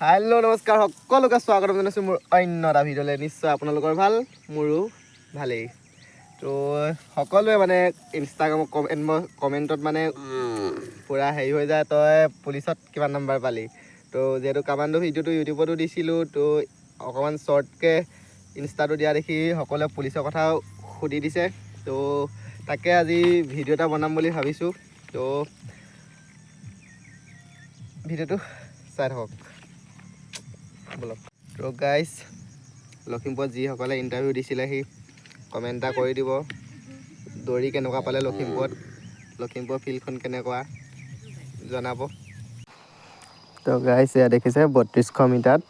Hello নমস্কাৰ সকলোকে স্বাগতম জনাইছোঁ মোৰ অন্য এটা ভিডিঅ'লৈ। নিশ্চয় আপোনালোকৰ ভাল মোৰো ভালেই। তো সকলোৱে মানে ইনষ্টাগ্ৰামত কমেণ্ট কমেণ্টত মানে পূৰা হেৰি হৈ যায় তই পুলিচত কিমান নম্বৰ পালি? তো যিহেতু কামাণ্ডো ভিডিঅ'টো ইউটিউবতো দিছিলোঁ তো অকণমান শ্বৰ্টকৈ ইনষ্টাটো দিয়া দেখি সকলোৱে পুলিচৰ কথাও সুধি দিছে। তো তাকে আজি ভিডিঅ' এটা বনাম বুলি ভাবিছোঁ। তো ভিডিঅ'টো চাই থাকক। তো গাইজ লখিমপুৰত যিসকলে ইণ্টাৰভিউ দিছিলে সি কমেণ্ট এটা কৰি দিব। দৌৰি কেনেকুৱা পালে লখিমপুৰত? লখিমপুৰ ফিল্ডখন কেনেকুৱা? জনাব। তো গাইজ এয়া দেখিছে বত্ৰিছশ মিটাৰত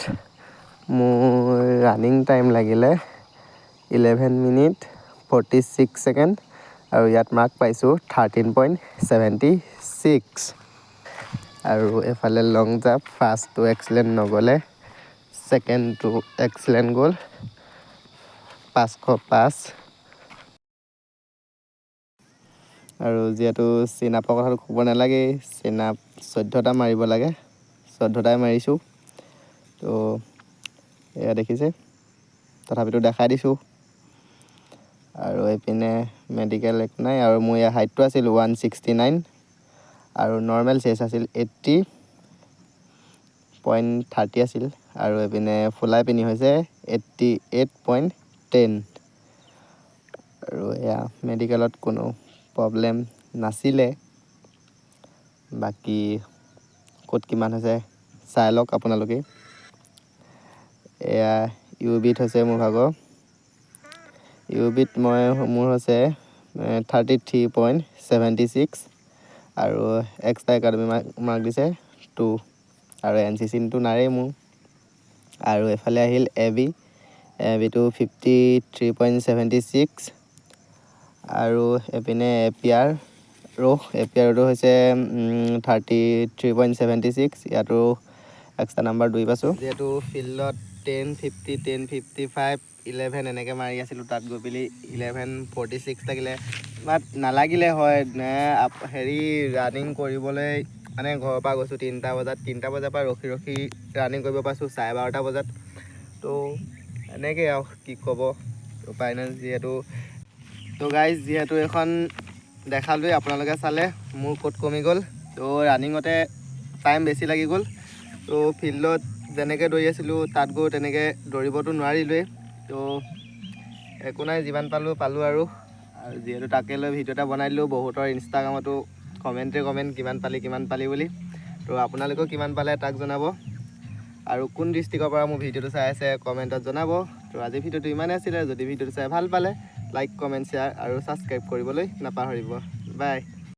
মোৰ ৰানিং টাইম লাগিলে eleven minute forty six second আৰু ইয়াত মাৰ্ক পাইছোঁ থাৰ্টিন পইণ্ট ছেভেণ্টি ছিক্স আৰু এইফালে লং জাম্প ফাৰ্ষ্টটো এক্সিলেণ্ট নগ'লে ছেকেণ্ডটো এক্সিলেণ্ট গ'ল পাঁচশো পাঁচ আৰু যিহেতু চিন আপৰ কথাটো ক'ব নালাগেই চিন আপ চৈধ্যটা মাৰিব লাগে, চৈধ্যটাই মাৰিছোঁ। তো এয়া দেখিছে, তথাপিতো দেখাই দিছোঁ। আৰু এইপিনে মেডিকেল একো নাই, আৰু মোৰ ইয়াৰ হাইটটো আছিল ওৱান ছিক্সটি নাইন আৰু নৰ্মেল চেচ আছিল এইট্টি পইণ্ট থাৰ্টি আছিল আৰু এইপিনে ফুলাই পিনি হৈছে এইট্টি এইট পইণ্ট টেন আৰু এয়া মেডিকেলত কোনো প্ৰব্লেম নাছিলে। বাকী ক'ত কিমান হৈছে চাই লওক আপোনালোকে। এয়া ইউ বিত হৈছে মোৰ ভাগৰ। ইউ বিত মই মোৰ হৈছে thirty three point seventy six আৰু এক্সট্ৰা একাডেমি মাৰ্ক মাৰ্ক দিছে টু আৰু এন চি চিনটো নাৰেই মোৰ। আৰু এইফালে আহিল A B. A বিটো fifty three point seventy six. আৰু এইপিনে এ পি আৰ ৰোহ এ পি আৰটো হৈছে thirty three point seventy six. ইয়াতো এক্সট্ৰা নাম্বাৰ দুই পাইছোঁ। যিহেতু ফিল্ডত ten fifty ten fifty five, eleven এনেকৈ মাৰি আছিলোঁ, তাত গৈ পেলি ইলেভেন ফৰ্টি ছিক্স লাগিলে বাট নালাগিলে হয় হেৰি ৰানিং কৰিবলৈ মানে ঘৰৰ পৰা গৈছোঁ তিনিটা বজাত তিনিটা বজাৰ পৰা ৰখি ৰখি ৰানিং কৰিব পাৰিছোঁ চাৰে বাৰটা বজাত। তো এনেকৈ আৰু কি ক'ব উপায় নাই যিহেতু তো গাইজ যিহেতু এখন দেখালোৱেই আপোনালোকে চালে মোৰ ক'ত কমি গ'ল তো ৰানিঙতে টাইম বেছি লাগি গ'ল। তো ফিল্ডত যেনেকৈ দৌৰি আছিলোঁ তাত গৈ তেনেকৈ দৌৰিবতো নোৱাৰিলোৱেই। তো একো নাই যিমান পালোঁ পালোঁ আৰু। যিহেতু তাকে লৈ ভিডিঅ' এটা বনাই দিলোঁ বহুতৰ ইনষ্টাগ্ৰামতো কমেণ্টে কমেণ্ট কিমান পালি কিমান পালি বুলি। তো আপোনালোকেও কিমান পালে তাক জনাব। আৰু কোন ডিষ্ট্ৰিক্টৰ পৰা মোৰ ভিডিঅ'টো চাই আছে, কমেণ্টত জনাব। তো আজি ভিডিঅ'টো ইমানেই আছিলে। যদি ভিডিঅ'টো চাই ভালো পালে লাইক কমেণ্ট শ্বেয়াৰ আৰু ছাবস্ক্ৰাইব কৰিবলৈ নাপাহৰিব। বাই